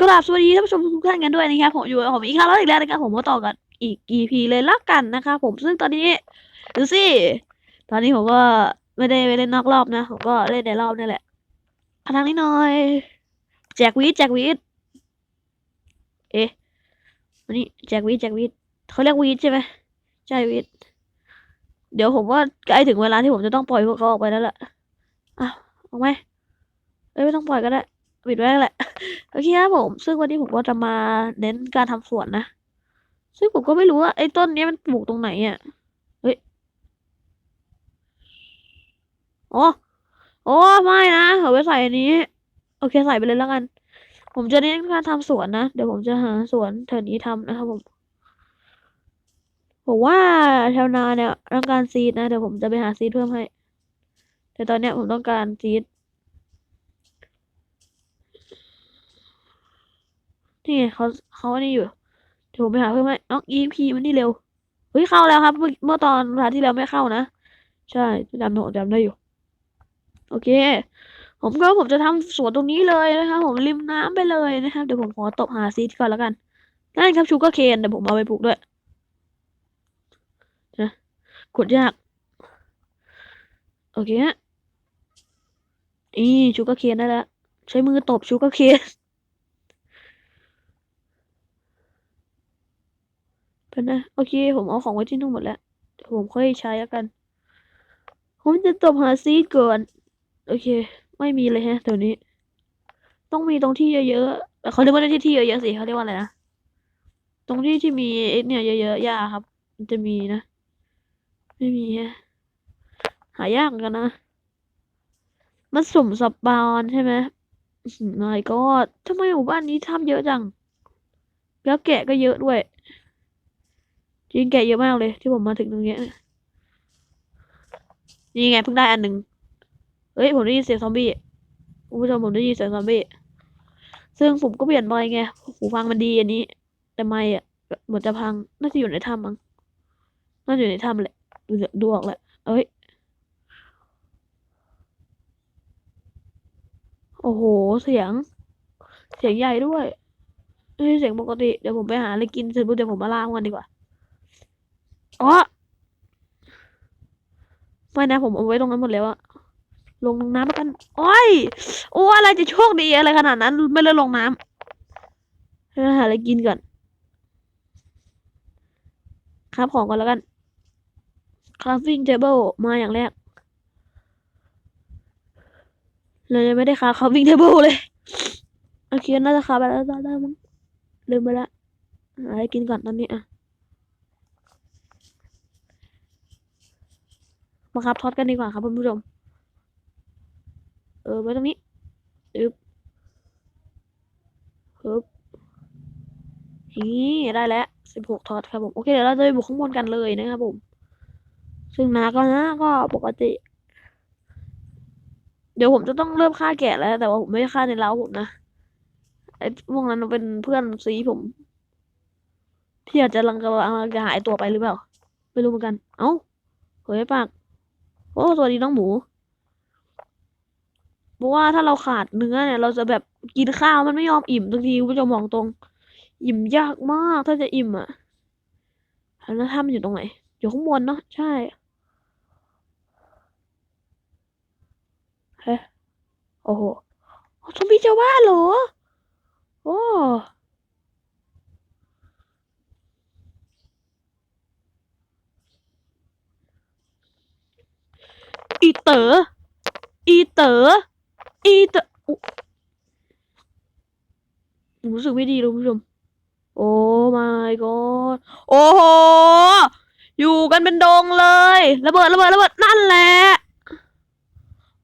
กราบสวัสดีท่านผู้ชมทุกท่านกันด้วยนะครับผมอยู่กับผมอีกครั้งแล้วอีกแล้วนะครับผมมาต่อกันอีก EP เลยละกันนะครับผมซึ่งตอนนี้ดูสิตอนนี้ผมก็ไม่ได้ไปเล่นนอกรอบนะผมก็เล่นในรอบนี่แหละเอาทางนี้หน่อยแจกวีดแจกวีดเอ๊ะอันนี้แจกวีดแจกวีดเขาเรียกวีดใช่ไหมใช่วีดเดี๋ยวผมว่าใกล้ถึงเวลาที่ผมจะต้องปล่อยพวกเขาออกไปแล้วแหละอ้าวเอาไหมเอ้ยไม่ต้องปล่อยก็ได้ ปิดไว้แหละ โอเคครับผม ซึ่งวันนี้ผมก็จะมาเน้นการทำสวนนะ ซึ่งผมก็ไม่รู้ว่าไอ้ต้นนี้มันปลูกตรงไหนอะ เฮ้ยอ๋อโอ้ไม่นะเอาไว้ใส่อันนี้ โอเคใส่ไปเลยแล้วกัน ผมจะเน้นการทำสวนนะ เดี๋ยวผมจะหาสวนแถวนี้ทำนะครับผมผมว่าแถวนาเนี่ยต้องการซีดนะ เดี๋ยวผมจะไปหาซีดเพิ่มให้ แต่ตอนเนี้ยผมต้องการซีด นี่ไงเขาเขานี่อยู่เดี๋ยวผมไปหาเพิ่มให้น้อง EP มันนี่เร็วเฮ้ยเข้าแล้วครับ เมื่อตอนพาที่แล้วไม่เข้านะ ใช่จำผมจำได้อยู่ โอเค ผมก็ผมจะทำสวนตรงนี้เลยนะครับผมริมน้ำไปเลยนะครับเดี๋ยวผมขอตบหาซีดก่อนแล้วกันนั่นครับชูการ์เคนเดี๋ยวผมเอาไปปลูกด้วยนะกดยากโอเคฮะอีชูกาเคนได้แล้ว ใช้มือตบชูกาเคน เป็นนะ โอเค ผมเอาของไว้ที่นู่นหมดแล้ว ผมค่อยใช้แล้วกัน ผมจะตบหาซีดก่อน โอเค ไม่มีเลยฮะแถวนี้ ต้องมีตรงที่เยอะๆเขาเรียกว่าที่ที่เยอะๆสิเขาเรียกว่าอะไรนะ ตรงที่ที่มีไอ้เนี่ยเยอะๆหญ้าครับ มันจะมีนะ ไม่มีฮะ หายากกันนะมันสุ่มสปอนใช่ไหมไม่ก็ทำไมหมู่บ้านนี้ทำเยอะจัง แล้วแกะก็เยอะด้วย จริงแกะเยอะมากเลย ที่ผมมาถึงตรงเนี้ยนี่ไงเพิ่งได้อันหนึ่งเฮ้ยผมได้ยินเสียงซอมบี้คุณผู้ชมผมได้ยินเสียงซอมบี้ซึ่งผมก็เปลี่ยนไมค์ไงหูฟังมันดีอันนี้ แต่ไมค์อะเหมือนจะพังน่าจะอยู่ในถ้ำมั้งน่าจะอยู่ในถ้ำแหละดูดูออกแหละเอ้ยโอ้โหเสียง เสียงใหญ่ด้วยเฮ้ยเสียงปกติเดี๋ยวผมไปหาอะไรกินเสร็จปุ๊บเดี๋ยวผมมาล่ามันดีกว่า อ๋อไม่นะผมเอาไว้ตรงนั้นหมดแล้วอะลงน้ำแล้วกัน โอ้ย โอ้อะไรจะโชคดีอะไรขนาดนั้น ไม่เลยลงน้ำให้หาอะไรกินก่อน ครับของก่อนแล้วกัน crafting table มาอย่างแรก เรายังไม่ได้คา crafting table เลย โอเค น่าจะคาไปแล้วได้มั้งลืมไปละหาอะไรกินก่อนตอนนี้อะ มาครับท็อดกันดีกว่าครับคุณผู้ชม เออไว้ตรงนี้อึบฮึบนี่ได้แล้วสิบหกทอดครับผมโอเคเดี๋ยวเราจะไปบุกข้างบนกันเลยนะครับผม ซึ่งนาก็นะก็ปกติ เดี๋ยวผมจะต้องเริ่มฆ่าแกะแล้ว แต่ว่าผมไม่ได้ฆ่าในเล้าผมนะไอ้พวกนั้นเป็นเพื่อนซีผม ที่อาจจะลังกำลังจะหายตัวไปหรือเปล่า ไม่รู้เหมือนกัน เอ้าเฮ้ยปาก อ้สวัสดีน้องหมูเพราะว่าถ้าเราขาดเนื้อเนี่ย เราจะแบบกินข้าวมันไม่ยอมอิ่มทุกทีคุณผู้ชมมองตรง อิ่มยากมากถ้าจะอิ่มอะแล้วถ้ามันอยู่ตรงไหน อยู่ข้างบนเนาะใช่เฮ้ยโอ้โหซอมบี้เจ้าบ้านเหรอโอ้ อีเต๋ออีเต๋ออีเต๋อรู้สึกไม่ดีเลยคุณผู้ชม โอ้ my god โอ้โห อยู่กันเป็นดงเลย ระเบิดระเบิดระเบิดนั่นแหละ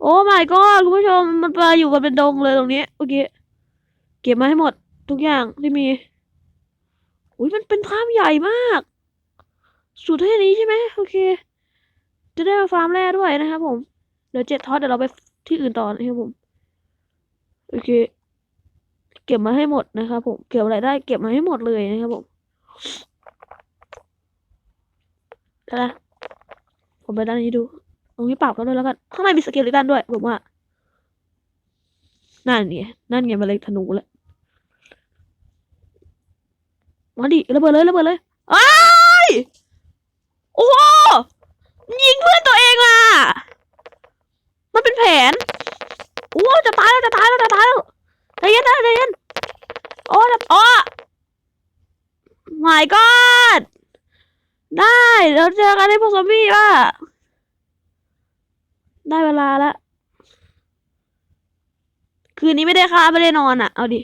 โอ้ my god คุณผู้ชม มันไปอยู่กันเป็นดงเลยตรงนี้โอเคเก็บมาให้หมด ทุกอย่างที่มี อุ้ยมันเป็นภาพใหญ่มาก สุดแค่นี้ใช่ไหมโอเค จะได้มาฟาร์มแร่ด้วยนะครับผม เดี๋ยวเจ็ดทอดเดี๋ยวเราไปที่อื่นต่อนะครับผม โอเค เก็บมาให้หมดนะครับผม เก็บอะไรได้เก็บมาให้หมดเลยนะครับผมได้ละผมไปด้านนี้ดู ตรงนี้ปรับกันด้วยแล้วกัน ข้างในมีสเกลิตันด้วย ผมว่า นั่นไงนั่นไงมาเลยธนูแล้วมาดิระเบิดเลยระเบิดเลยอ้ายโอ้โหยิงเพื่อนตัวเองอะ มันเป็น แผนโอ้จะตายแล้วจะตายแล้วจะตายแล้วใจเย็นนะใจเย็นโอ้จะโอ้ my god ได้เราเจอกันในพวกซอมบี้ว่ะได้เวลาแล้วคืนนี้ไม่ได้ค้าไม่ได้นอนอะ เอาดิ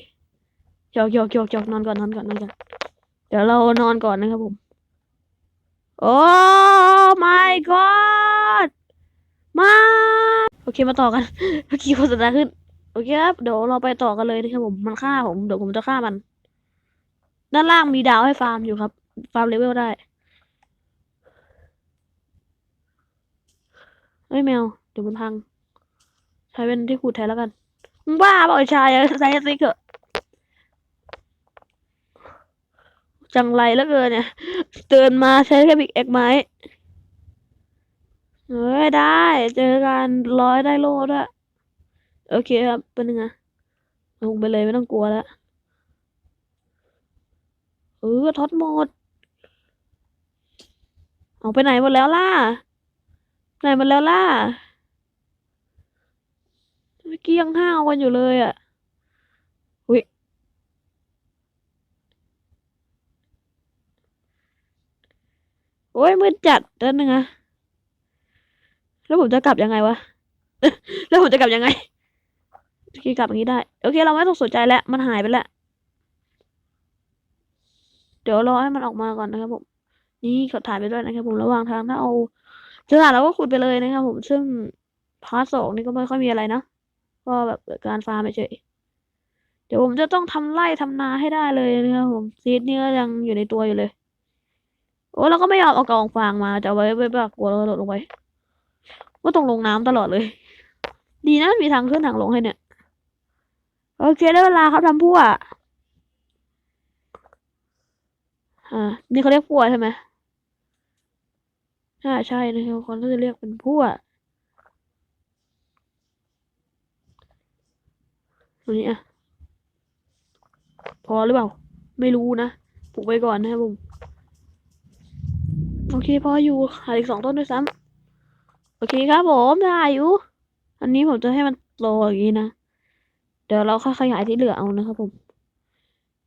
หยอกหยอกหยอกหยอกนอนก่อนนอนก่อนนอนก่อนเดี๋ยวเรานอนก่อนนะครับผมโอ้ my god มา เคมาต่อกันเมื่อกี้โฆษณาขึ้น โอเคครับ เดี๋ยวเราไปต่อกันเลยนะครับผม มันฆ่าผม เดี๋ยวผมจะฆ่ามัน ด้านล่างมีดาวให้ฟาร์มอยู่ครับ ฟาร์มเลเวลได้เอ้ยแมว เดี๋ยวมันพัง ใช้เป็นที่ขุดแทนแล้วกันบ้าเปล่าไอ้ชายใช้ซิกเถอะจังไรแล้วเกินเนี่ย เตือนมาใช้แค่บิ๊กเอ็กไม้ เอ้ยได้ เจอกันร้อยได้โลด้วยโอเคครับเป็นยังไงลงไปเลยไม่ต้องกลัวแล้วเออทอดหมด เอาไปไหนหมดแล้วล่ะ ไหนหมดแล้วล่ะเมื่อกี้ยังห้าวกันอยู่เลยอะอุ้ยโอ้ยมืดจัดนั่นนึงอะ แล้วผมจะกลับยังไงวะ แล้วผมจะกลับยังไงโอเคกลับอย่างนี้ได้ โอเค เราไม่ต้องสนใจแล้ว มันหายไปแล้ว เดี๋ยวรอให้มันออกมาก่อนนะครับผม นี่ขอถ่ายไปด้วยนะครับผม ระหว่างทางถ้าเอาเจอหาเราก็ขุดไปเลยนะครับผม ซึ่งพาร์ทสองนี่ก็ไม่ค่อยมีอะไรนะ ก็แบบการฟาร์มเฉยเดี๋ยวผมจะต้องทำไร่ทำนาให้ได้เลยนะครับผม ซีดนี่ก็ยังอยู่ในตัวอยู่เลย โอ้เราก็ไม่ยอมเอากองฟางมา จะไว้ไว้แบบกลัวเราหล่นลงไป ก็ต้องลงน้ำตลอดเลย ดีนะมีทางขึ้นทางลงให้เนี่ย โอเคได้เวลาครับทำพั่วอ่า นี่เขาเรียกพั่วใช่ไหมใช่ใช่นะครับคนก็จะเรียกเป็นพั่วตรงนี้อะ พอหรือเปล่า ไม่รู้นะปลูกไว้ก่อนนะครับผม โอเค พออยู่หาอีกสองต้นด้วยซ้ำ โอเคครับผมได้อยู่อันนี้ผมจะให้มันโตอย่างนี้นะ เดี๋ยวเราค่อยขยายที่เหลือเอานะครับผม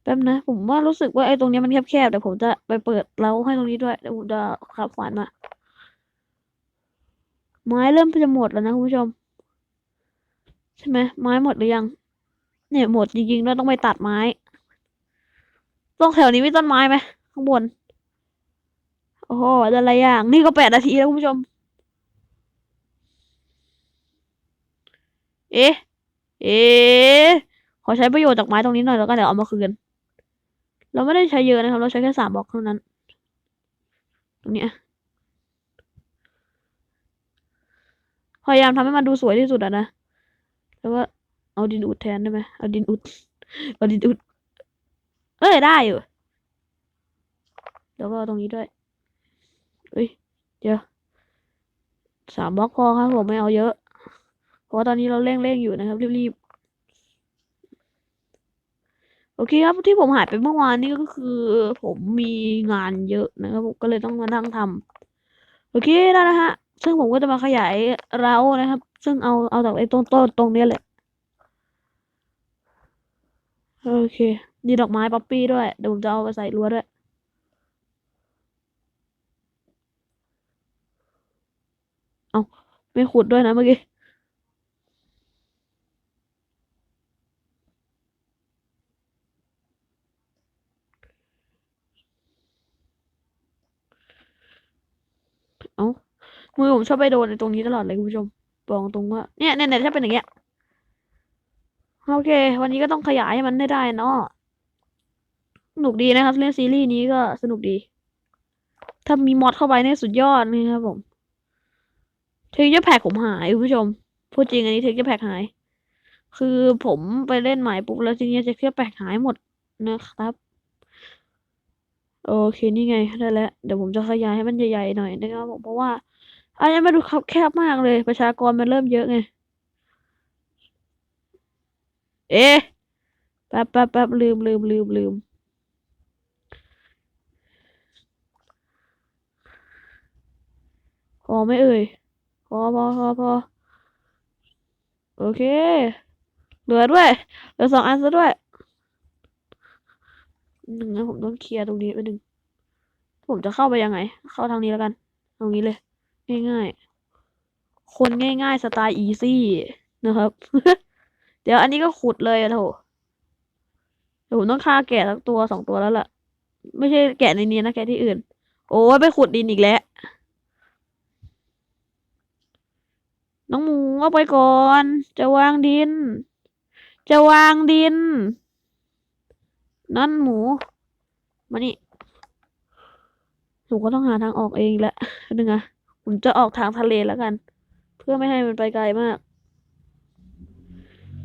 แป๊บนะ ผมว่ารู้สึกว่าไอ้ตรงนี้มันแคบๆเดี๋ยวผมจะไปเปิดเล้าให้ตรงนี้ด้วยเดี๋ยวผมจะขับขวานมาไม้เริ่มจะหมดแล้วนะคุณผู้ชม ใช่ไหมไม้หมดหรือยัง เนี่ยหมดจริงๆแล้วต้องไปตัดไม้ ตรงแถวนี้มีต้นไม้ไหมข้างบน โอ้โหแต่ละอย่าง นี่ก็แปดนาทีแล้วคุณผู้ชม เอ๊ะ เอ๊ะ ขอใช้ประโยชน์จากไม้ตรงนี้หน่อยแล้วก็เดี๋ยวเอามาคืน เราไม่ได้ใช้เยอะนะครับ เราใช้แค่สามบล็อกเท่านั้น ตรงนี้พยายามทำให้มันดูสวยที่สุดอะนะ แล้วก็เอาดินอุดแทนได้ไหมเอาดินอุด เอาดินอุด เอ้ยได้อยู่ แล้วก็ตรงนี้ด้วยเอ้ย เดี๋ยวสามบล็อกพอครับผมไม่เอาเยอะ ราะว่าตอนนี้เราเร่งเร่งอยู่นะครับ รีบๆ โอเคครับที่ผมหายไปเมื่อวานนี้ก็คือ ผมมีงานเยอะนะครับผมก็เลยต้องมานั่งทำโอเคแล้วนะฮะ ซึ่งผมก็จะมาขยายเร้านะครับ ซึ่งเอาเอาจากไอ้ต้นต้นตรงนี้แหละ โอเคมีดอกไม้ป๊อปปี้ด้วย เดี๋ยวผมจะเอาไปใส่รั้วด้วยเอาไม่ขุดด้วยนะเมื่อกี้ เอา มือผมชอบไปโดนในตรงนี้ตลอดเลยคุณผู้ชมบอกตรงว่าเนี่ยเนี่ยเนี่ยถ้าเป็นอย่างเงี้ยโอเค วันนี้ก็ต้องขยายให้มันได้ได้เนาะสนุกดีนะครับเล่นซีรีส์นี้ก็สนุกดี ถ้ามีมอดเข้าไปเนี่ยสุดยอดนี่ครับผมเทคเจอร์แพ็กผมหายคุณผู้ชมพูดจริงอันนี้เทคเจอร์แพ็กหาย คือผมไปเล่นใหม่ปุ๊บแล้วทีนี้เทคเจอร์แพ็กหายหมดนะครับโอเคนี่ไงได้แล้วเดี๋ยวผมจะขยายให้มันใหญ่ๆหน่อยนะครับผมเพราะว่า อันนี้มาดูคับแคบมากเลย ประชากรมันเริ่มเยอะไง เอ๊ะแป๊บแป๊บแป๊บลืมลืมลืมลืมพอไม่เอ่ย พอพอพอพอโอเค เหลือด้วย เหลือสองอันซะด้วยหนึ่งนะผมต้องเคลียร์ตรงนี้ไปหนึ่งผมจะเข้าไปยังไง เข้าทางนี้แล้วกัน ตรงนี้เลย ง่ายๆ คนง่ายๆ สไตล์อีซี่นะครับ เดี๋ยวอันนี้ก็ขุดเลยอะโถเดี๋ยวผมต้องฆ่าแกะสักตัวสองตัวแล้วล่ะ ไม่ใช่แกะในนี้นะแกะที่อื่น โอ้ยไปขุดดินอีกแล้ว น้องหมูเอาไปก่อน จะวางดิน จะวางดิน นั่นหมู มานี่หนูก็ต้องหาทางออกเองแหละนึงอะ ผมจะออกทางทะเลแล้วกัน เพื่อไม่ให้มันไปไกลมาก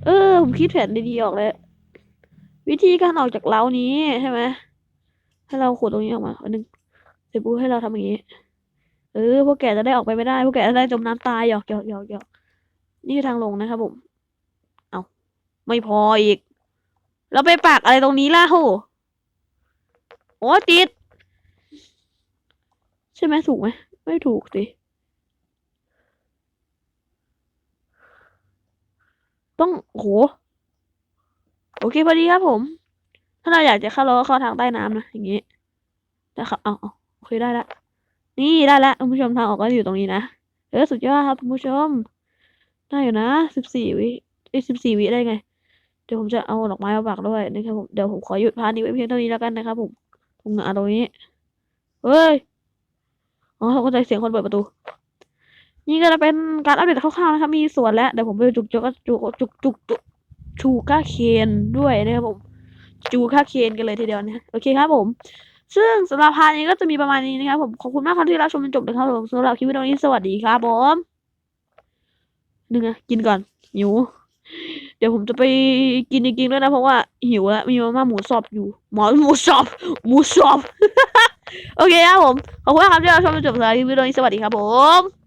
เออ ผมคิดแผนดีๆออกแล้ว วิธีการออกจากเล้านี้ใช่ไหมให้เราขุดตรงนี้ออกมาอันนึงเสร็จปุ๊บให้เราทำอย่างนี้ เออ พวกแกจะได้ออกไปไม่ได้ พวกแกจะได้จมน้ำตายหยอกหยอกหยอกหยอกนี่คือทางลงนะครับผม เอาไม่พออีก เราไปปักอะไรตรงนี้ล่ะโหโอ้ติด ใช่ไหมถูกไหม ไม่ถูกสิ ต้องโห โอเคพอดีครับผม ถ้าเราอยากจะเข้าเราก็เข้าทางใต้น้ำนะ อย่างงี้แต่ครับเอาเอาโอเคได้ละ นี่ได้ละคุณผู้ชมทางออกก็อยู่ตรงนี้นะเออสุดยอดครับคุณผู้ชม ได้อยู่นะสิบสี่วิเอ้สิบสี่วิได้ไง เดี๋ยวผมจะเอาดอกไม้มาปักด้วยนะครับผม เดี๋ยวผมขอหยุดพาร์ทนี้ไว้เพียงเท่านี้แล้วกันนะครับผมตรงอะตรงนี้ เฮ้ย อ๋อเข้าใจเสียงคนเปิดประตู นี่ก็จะเป็นการอัปเดตคร่าวๆนะครับ มีสวนแล้วเดี๋ยวผมไปจุกจุกจุกจุกจุกจุกชูก้าเคนด้วยนะครับผมจูค่าเคนกันเลยทีเดียวนะโอเคครับผม ซึ่งสำหรับพาร์ทนี้ก็จะมีประมาณนี้นะครับผมขอบคุณมากครับที่รับชมจนจบนะครับผมสำหรับคลิปวิดีโอนี้สวัสดีครับผมหนึ่งอะกินก่อนหิวเดี๋ยวผมจะไปกินจริงๆด้วยนะ เพราะว่าหิวแล้วมีมาม่าหมูสอบอยู่ หมอหมูสอบ หมูสอบ โอเคครับผม ขอบคุณครับที่เราชมจนจบสำหรับวิดีโอนี้สวัสดีครับผม